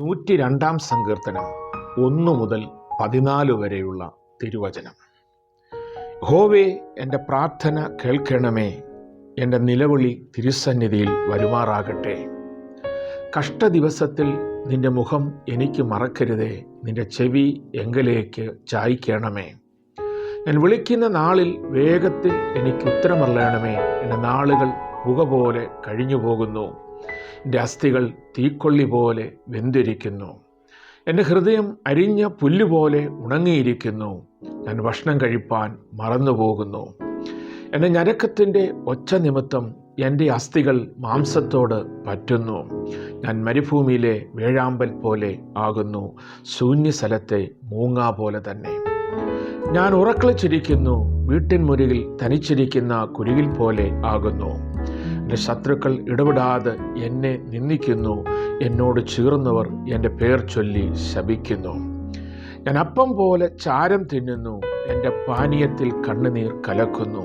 നൂറ്റി രണ്ടാം സങ്കീർത്തനം ഒന്നു മുതൽ പതിനാല് വരെയുള്ള തിരുവചനം. ഹോവേ എന്റെ പ്രാർത്ഥന കേൾക്കണമേ. എന്റെ നിലവിളി തിരുസന്നിധിയിൽ വരുമാറാകട്ടെ. കഷ്ടദിവസത്തിൽ നിന്റെ മുഖം എനിക്ക് മറക്കരുതേ. നിന്റെ ചെവി എങ്കിലേക്ക് ചായ്ക്കണമേ. ഞാൻ വിളിക്കുന്ന നാളിൽ വേഗത്തിൽ എനിക്ക് ഉത്തരമറിയണമേ. എന്റെ നാളുകൾ പുക പോലെ കഴിഞ്ഞു പോകുന്നു എന്റെ അസ്ഥികൾ തീക്കൊള്ളി പോലെ വെന്തിരിക്കുന്നു. എന്റെ ഹൃദയം അരിഞ്ഞ പുല്ലുപോലെ ഉണങ്ങിയിരിക്കുന്നു. ഞാൻ ഭക്ഷണം കഴിപ്പാൻ മറന്നുപോകുന്നു. എന്റെ ഞരക്കത്തിന്റെ ഒച്ച നിമിത്തം എന്റെ അസ്ഥികൾ മാംസത്തോട് പറ്റുന്നു. ഞാൻ മരുഭൂമിയിലെ വേഴാമ്പൽ പോലെ ആകുന്നു. ശൂന്യസ്ഥലത്തെ മൂങ്ങ പോലെ തന്നെ. ഞാൻ ഉറക്കളിച്ചിരിക്കുന്നു. വീട്ടിൻ മുരുകിൽ തനിച്ചിരിക്കുന്ന കുരുകിൽ പോലെ ആകുന്നു. എന്റെ ശത്രുക്കൾ ഇടപെടാതെ എന്നെ നിന്ദിക്കുന്നു. എന്നോട് ചീർന്നവർ എന്റെ പേർ ചൊല്ലി ശപിക്കുന്നു. ഞാൻ അപ്പം പോലെ ചാരം തിന്നുന്നു. എന്റെ പാനീയത്തിൽ കണ്ണുനീർ കലക്കുന്നു.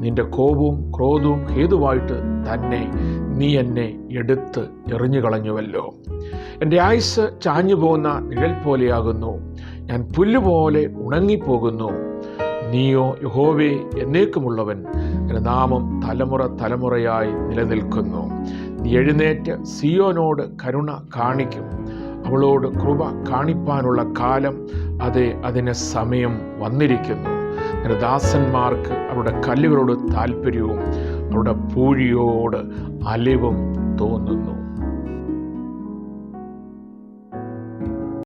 നിന്റെ കോപവും ക്രോധവും ഹേതുവായിട്ട് തന്നെ നീ എന്നെ എടുത്ത് എറിഞ്ഞു കളഞ്ഞുവല്ലോ എന്റെ ആയുസ് ചാഞ്ഞു പോകുന്ന നിഴൽ പോലെയാകുന്നു. ഞാൻ പുല്ലുപോലെ ഉണങ്ങിപ്പോകുന്നു. നീയോ യഹോവേ എന്നേക്കുമുള്ളവൻ എന്റെ നാമം തലമുറ തലമുറയായി നിലനിൽക്കുന്നു. നീ എഴുന്നേറ്റ് സിയോനോട് കരുണ കാണിക്കും. അവളോട് കൃപ കാണിപ്പാനുള്ള കാലം അതെ അതിന് സമയം വന്നിരിക്കുന്നു. എന്റെ ദാസന്മാർക്ക് അവരുടെ കല്ലുകളോട് താല്പര്യവും അവരുടെ പൂഴിയോട് അലിവും തോന്നുന്നു.